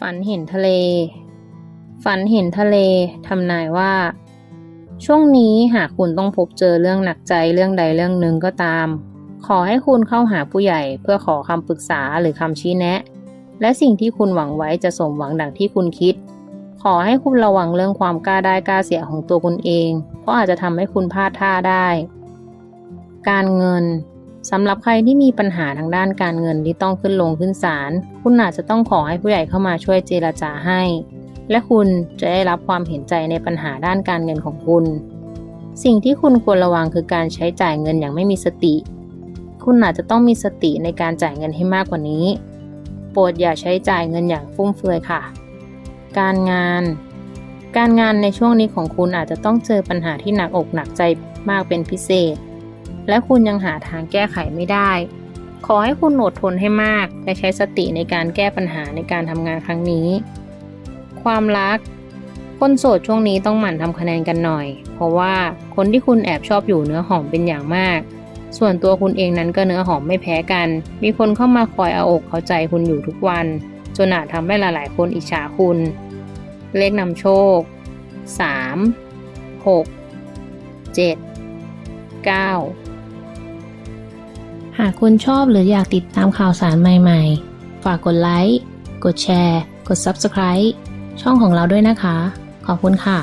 ฝันเห็นทะเล ฝันเห็นทะเลทำนายว่า ช่วงนี้หากคุณต้องพบเจอเรื่องหนักใจเรื่องใดเรื่องหนึ่งก็ตาม ขอให้คุณเข้าหาผู้ใหญ่เพื่อขอคำปรึกษาหรือคำชี้แนะ และสิ่งที่คุณหวังไว้จะสมหวังดังที่คุณคิด ขอให้คุณระวังเรื่องความกล้าได้กล้าเสียของตัวคุณเอง เพราะอาจจะทำให้คุณพลาดท่าได้ การเงิน สำหรับใครที่มีปัญหาทางด้านการเงินที่ต้องขึ้นลงขึ้นศาลคุณอาจจะต้องขอให้ผู้ใหญ่เข้ามาช่วยเจรจาให้ และคุณจะได้รับความเห็นใจในปัญหาด้านการเงินของคุณ สิ่งที่คุณควรระวังคือการใช้จ่ายเงินอย่างไม่มีสติ คุณอาจจะต้องมีสติในการจ่ายเงินให้มากกว่านี้ โปรดอย่าใช้จ่ายเงินอย่างฟุ่มเฟือยค่ะ การงาน การงานในช่วงนี้ของคุณอาจจะต้องเจอปัญหาที่หนักอกหนักใจมากเป็นพิเศษ และคุณยังหาทางแก้ไขไม่ได้ ขอให้คุณอดทนให้มาก และใช้สติในการแก้ปัญหาในการทำงานครั้งนี้ ความรัก คนโสดช่วงนี้ต้องหมั่นทำคะแนนกันหน่อย เพราะว่าคนที่คุณแอบชอบอยู่เนื้อหอมเป็นอย่างมาก ส่วนตัวคุณเองนั้นก็เนื้อหอมไม่แพ้กัน มีคนเข้ามาคอยเอาอกเอาใจคุณอยู่ทุกวัน จนอาจทำให้หลายๆ คนอิจฉาคุณ เลขนำโชค 3 6 7 9 หากคุณชอบหรืออยากติดตามข่าวสารใหม่ๆ ฝากกดไลค์ กดแชร์ กด Subscribe ช่องของเราด้วยนะคะ ขอบคุณค่ะ